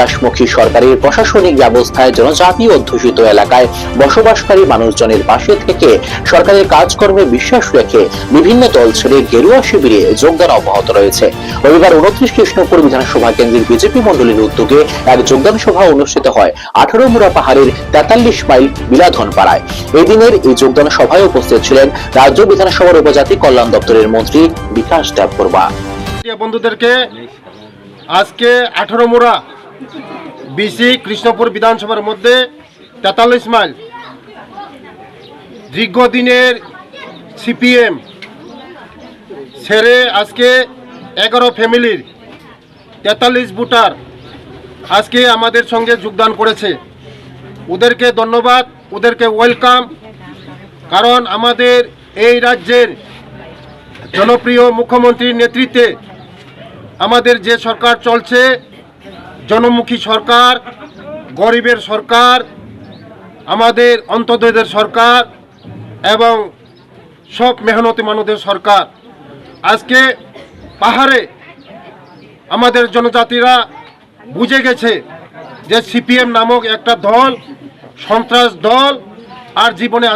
বিকাশমুখী সরকারের প্রশাসনিক ব্যবস্থায় জনজাতি অধ্যুষিত এলাকায় বসবাসকারী মানুষজনের পাশে থেকে সরকারের কাজকর্মে বিশ্বাস রেখে বিভিন্ন দল ছেড়ে গেরুয়া শিবিরে যোগদান অব্যাহত রয়েছে। রবিবার উনত্রিশ কৃষ্ণপুর বিধানসভা কেন্দ্রের বিজেপি মন্ডলীর উদ্যোগে এক যোগদান সভা অনুষ্ঠিত হয় আঠারো মুড়া পাহাড়ের তেতাল্লিশ মাইল বিলাধন পাড়ায় এই দিনের এই যোগদান সভায় উপস্থিত ছিলেন রাজ্য বিধানসভার উপজাতি কল্যাণ দপ্তরের মন্ত্রী বিকাশ দেববর্মা। বন্ধুদেরকে, আজকে আঠারো মোড়া বিসি কৃষ্ণপুর বিধানসভার মধ্যে তেতাল্লিশ মাইল। দীর্ঘদিনের সিপিএম ছেড়ে আজকে এগারো ফ্যামিলির তেতাল্লিশ ভোটার আজকে আমাদের সঙ্গে যোগদান করেছে। ওদেরকে ধন্যবাদ, ওদেরকে ওয়েলকাম, কারণ আমাদের এই রাজ্যের জনপ্রিয় মুখ্যমন্ত্রীর নেতৃত্বে আমাদের যে সরকার চলছে জনমুখী সরকার, গরিবের সরকার, আমাদের অন্তদের সরকার এবং সব মেহনতি মানুষদের সরকার। আজকে পাহাড়ে আমাদের জনজাতিরা বুঝে গেছে যে সিপিএম নামক একটা দল, সন্ত্রাস দল আর জীবনে